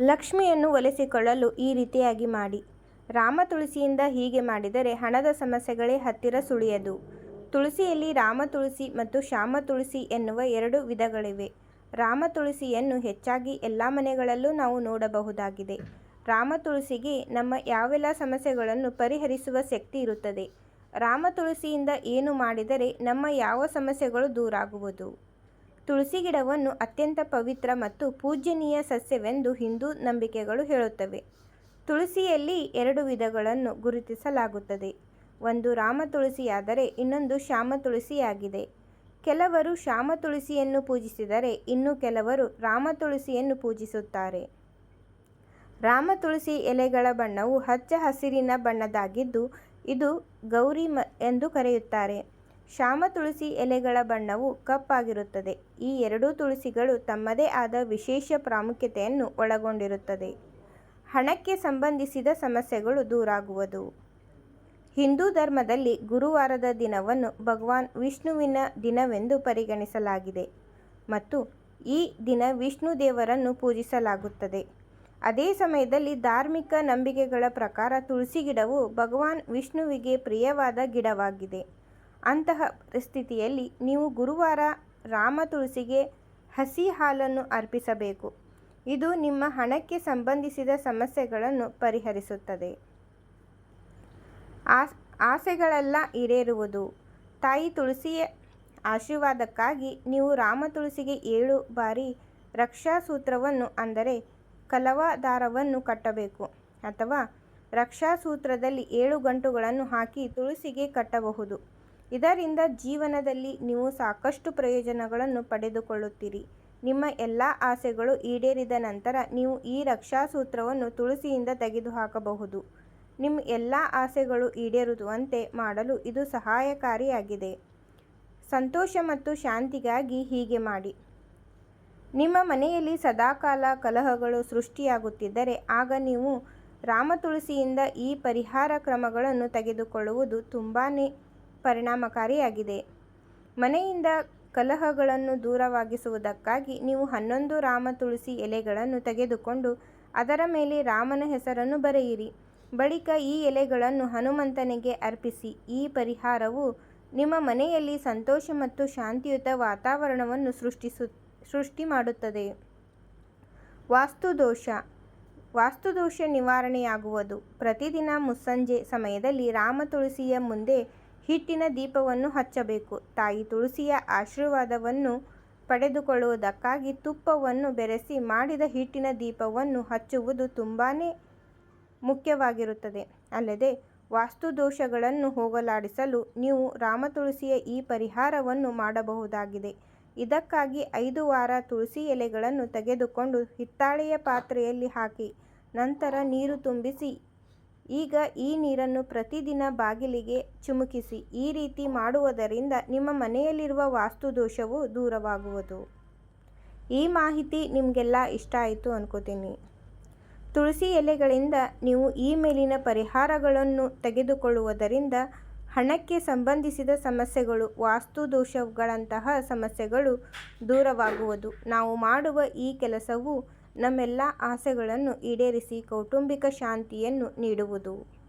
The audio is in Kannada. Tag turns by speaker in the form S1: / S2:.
S1: ಲಕ್ಷ್ಮಿಯನ್ನು ಒಲಿಸಿಕೊಳ್ಳಲು ಈ ರೀತಿಯಾಗಿ ಮಾಡಿ. ರಾಮ ತುಳಸಿಯಿಂದ ಹೀಗೆ ಮಾಡಿದರೆ ಹಣದ ಸಮಸ್ಯೆಗಳೇ ಹತ್ತಿರ ಸುಳಿಯದು. ತುಳಸಿಯಲ್ಲಿ ರಾಮ ತುಳಸಿ ಮತ್ತು ಶ್ಯಾಮ ತುಳಸಿ ಎನ್ನುವ ಎರಡು ವಿಧಗಳಿವೆ. ರಾಮ ತುಳಸಿಯನ್ನು ಹೆಚ್ಚಾಗಿ ಎಲ್ಲ ಮನೆಗಳಲ್ಲೂ ನಾವು ನೋಡಬಹುದಾಗಿದೆ. ರಾಮ ತುಳಸಿಗೆ ನಮ್ಮ ಯಾವೆಲ್ಲ ಸಮಸ್ಯೆಗಳನ್ನು ಪರಿಹರಿಸುವ ಶಕ್ತಿ ಇರುತ್ತದೆ. ರಾಮ ತುಳಸಿಯಿಂದ ಏನು ಮಾಡಿದರೆ ನಮ್ಮ ಯಾವ ಸಮಸ್ಯೆಗಳು ದೂರಾಗುವುದು? ತುಳಸಿ ಗಿಡವನ್ನು ಅತ್ಯಂತ ಪವಿತ್ರ ಮತ್ತು ಪೂಜ್ಯನೀಯ ಸಸ್ಯವೆಂದು ಹಿಂದೂ ನಂಬಿಕೆಗಳು ಹೇಳುತ್ತವೆ. ತುಳಸಿಯಲ್ಲಿ ಎರಡು ವಿಧಗಳನ್ನು ಗುರುತಿಸಲಾಗುತ್ತದೆ. ಒಂದು ರಾಮ ತುಳಸಿಯಾದರೆ ಇನ್ನೊಂದು ಶ್ಯಾಮ ತುಳಸಿಯಾಗಿದೆ. ಕೆಲವರು ಶ್ಯಾಮ ತುಳಸಿಯನ್ನು ಪೂಜಿಸಿದರೆ ಇನ್ನು ಕೆಲವರು ರಾಮ ತುಳಸಿಯನ್ನು ಪೂಜಿಸುತ್ತಾರೆ. ರಾಮ ತುಳಸಿ ಎಲೆಗಳ ಬಣ್ಣವು ಹಚ್ಚ ಹಸಿರಿನ ಬಣ್ಣದಾಗಿದ್ದು ಇದು ಗೌರಿ ಎಂದು ಕರೆಯುತ್ತಾರೆ. ಶ್ಯಾಮ ತುಳಸಿ ಎಲೆಗಳ ಬಣ್ಣವು ಕಪ್ಪಾಗಿರುತ್ತದೆ. ಈ ಎರಡೂ ತುಳಸಿಗಳು ತಮ್ಮದೇ ಆದ ವಿಶೇಷ ಪ್ರಾಮುಖ್ಯತೆಯನ್ನು ಒಳಗೊಂಡಿರುತ್ತದೆ. ಹಣಕ್ಕೆ ಸಂಬಂಧಿಸಿದ ಸಮಸ್ಯೆಗಳು ದೂರಾಗುವುದು. ಹಿಂದೂ ಧರ್ಮದಲ್ಲಿ ಗುರುವಾರದ ದಿನವನ್ನು ಭಗವಾನ್ ವಿಷ್ಣುವಿನ ದಿನವೆಂದು ಪರಿಗಣಿಸಲಾಗಿದೆ ಮತ್ತು ಈ ದಿನ ವಿಷ್ಣು ದೇವರನ್ನು ಪೂಜಿಸಲಾಗುತ್ತದೆ. ಅದೇ ಸಮಯದಲ್ಲಿ ಧಾರ್ಮಿಕ ನಂಬಿಕೆಗಳ ಪ್ರಕಾರ ತುಳಸಿ ಗಿಡವು ಭಗವಾನ್ ವಿಷ್ಣುವಿಗೆ ಪ್ರಿಯವಾದ ಗಿಡವಾಗಿದೆ. ಅಂತಹ ಪರಿಸ್ಥಿತಿಯಲ್ಲಿ ನೀವು ಗುರುವಾರ ರಾಮ ತುಳಸಿಗೆ ಹಸಿ ಹಾಲನ್ನು ಅರ್ಪಿಸಬೇಕು. ಇದು ನಿಮ್ಮ ಹಣಕ್ಕೆ ಸಂಬಂಧಿಸಿದ ಸಮಸ್ಯೆಗಳನ್ನು ಪರಿಹರಿಸುತ್ತದೆ. ಆಸ್ ಆಸೆಗಳೆಲ್ಲ ಈಡೇರುವುದು. ತಾಯಿ ತುಳಸಿಯ ಆಶೀರ್ವಾದಕ್ಕಾಗಿ ನೀವು ರಾಮ ತುಳಸಿಗೆ ಏಳು ಬಾರಿ ರಕ್ಷಾ ಸೂತ್ರವನ್ನು ಅಂದರೆ ಕಲವ ದಾರವನ್ನು ಕಟ್ಟಬೇಕು ಅಥವಾ ರಕ್ಷಾ ಸೂತ್ರದಲ್ಲಿ ಏಳು ಗಂಟುಗಳನ್ನು ಹಾಕಿ ತುಳಸಿಗೆ ಕಟ್ಟಬಹುದು. ಇದರಿಂದ ಜೀವನದಲ್ಲಿ ನೀವು ಸಾಕಷ್ಟು ಪ್ರಯೋಜನಗಳನ್ನು ಪಡೆದುಕೊಳ್ಳುತ್ತೀರಿ. ನಿಮ್ಮ ಎಲ್ಲ ಆಸೆಗಳು ಈಡೇರಿದ ನಂತರ ನೀವು ಈ ರಕ್ಷಾ ಸೂತ್ರವನ್ನು ತುಳಸಿಯಿಂದ ತೆಗೆದುಹಾಕಬಹುದು. ನಿಮ್ಮ ಎಲ್ಲ ಆಸೆಗಳು ಈಡೇರುವಂತೆ ಮಾಡಲು ಇದು ಸಹಾಯಕಾರಿಯಾಗಿದೆ. ಸಂತೋಷ ಮತ್ತು ಶಾಂತಿಗಾಗಿ ಹೀಗೆ ಮಾಡಿ. ನಿಮ್ಮ ಮನೆಯಲ್ಲಿ ಸದಾಕಾಲ ಕಲಹಗಳು ಸೃಷ್ಟಿಯಾಗುತ್ತಿದ್ದರೆ ಆಗ ನೀವು ರಾಮ ತುಳಸಿಯಿಂದ ಈ ಪರಿಹಾರ ಕ್ರಮಗಳನ್ನು ತೆಗೆದುಕೊಳ್ಳುವುದು ತುಂಬಾ ಪರಿಣಾಮಕಾರಿಯಾಗಿದೆ. ಮನೆಯಿಂದ ಕಲಹಗಳನ್ನು ದೂರವಾಗಿಸುವುದಕ್ಕಾಗಿ ನೀವು ಹನ್ನೊಂದು ರಾಮ ತುಳಸಿ ಎಲೆಗಳನ್ನು ತೆಗೆದುಕೊಂಡು ಅದರ ಮೇಲೆ ರಾಮನ ಹೆಸರನ್ನು ಬರೆಯಿರಿ. ಬಳಿಕ ಈ ಎಲೆಗಳನ್ನು ಹನುಮಂತನಿಗೆ ಅರ್ಪಿಸಿ. ಈ ಪರಿಹಾರವು ನಿಮ್ಮ ಮನೆಯಲ್ಲಿ ಸಂತೋಷ ಮತ್ತು ಶಾಂತಿಯುತ ವಾತಾವರಣವನ್ನು ಸೃಷ್ಟಿಸು, ಸೃಷ್ಟಿ ಮಾಡುತ್ತದೆ. ವಾಸ್ತುದೋಷ ವಾಸ್ತುದೋಷ ನಿವಾರಣೆಯಾಗುವುದು. ಪ್ರತಿದಿನ ಮುಸ್ಸಂಜೆ ಸಮಯದಲ್ಲಿ ರಾಮ ತುಳಸಿಯ ಮುಂದೆ ಹಿಟ್ಟಿನ ದೀಪವನ್ನು ಹಚ್ಚಬೇಕು. ತಾಯಿ ತುಳಸಿಯ ಆಶೀರ್ವಾದವನ್ನು ಪಡೆದುಕೊಳ್ಳುವುದಕ್ಕಾಗಿ ತುಪ್ಪವನ್ನು ಬೆರೆಸಿ ಮಾಡಿದ ಹಿಟ್ಟಿನ ದೀಪವನ್ನು ಹಚ್ಚುವುದು ತುಂಬಾ ಮುಖ್ಯವಾಗಿರುತ್ತದೆ. ಅಲ್ಲದೆ, ವಾಸ್ತುದೋಷಗಳನ್ನು ಹೋಗಲಾಡಿಸಲು ನೀವು ರಾಮ ತುಳಸಿಯ ಈ ಪರಿಹಾರವನ್ನು ಮಾಡಬಹುದಾಗಿದೆ. ಇದಕ್ಕಾಗಿ ಐದು ವಾರ ತುಳಸಿ ಎಲೆಗಳನ್ನು ತೆಗೆದುಕೊಂಡು ಹಿತ್ತಾಳೆಯ ಪಾತ್ರೆಯಲ್ಲಿ ಹಾಕಿ, ನಂತರ ನೀರು ತುಂಬಿಸಿ ಈಗ ಈ ನೀರನ್ನು ಪ್ರತಿದಿನ ಬಾಗಿಲಿಗೆ ಚುಮುಕಿಸಿ ಈ ರೀತಿ ಮಾಡುವುದರಿಂದ ನಿಮ್ಮ ಮನೆಯಲ್ಲಿರುವ ವಾಸ್ತು ದೋಷವು ದೂರವಾಗುವುದು. ಈ ಮಾಹಿತಿ ನಿಮಗೆಲ್ಲ ಇಷ್ಟ ಆಯಿತು ಅನ್ಕೋತೀನಿ. ತುಳಸಿ ಎಲೆಗಳಿಂದ ನೀವು ಈ ಮೇಲಿನ ಪರಿಹಾರಗಳನ್ನು ತೆಗೆದುಕೊಳ್ಳುವುದರಿಂದ ಹಣಕ್ಕೆ ಸಂಬಂಧಿಸಿದ ಸಮಸ್ಯೆಗಳು ವಾಸ್ತು ದೋಷಗಳಂತಹ ಸಮಸ್ಯೆಗಳು ದೂರವಾಗುವುದು. ನಾವು ಮಾಡುವ ಈ ಕೆಲಸವು ನಮ್ಮೆಲ್ಲ ಆಸೆಗಳನ್ನು ಈಡೇರಿಸಿ ಕೌಟುಂಬಿಕ ಶಾಂತಿಯನ್ನು ನೀಡುವುದು.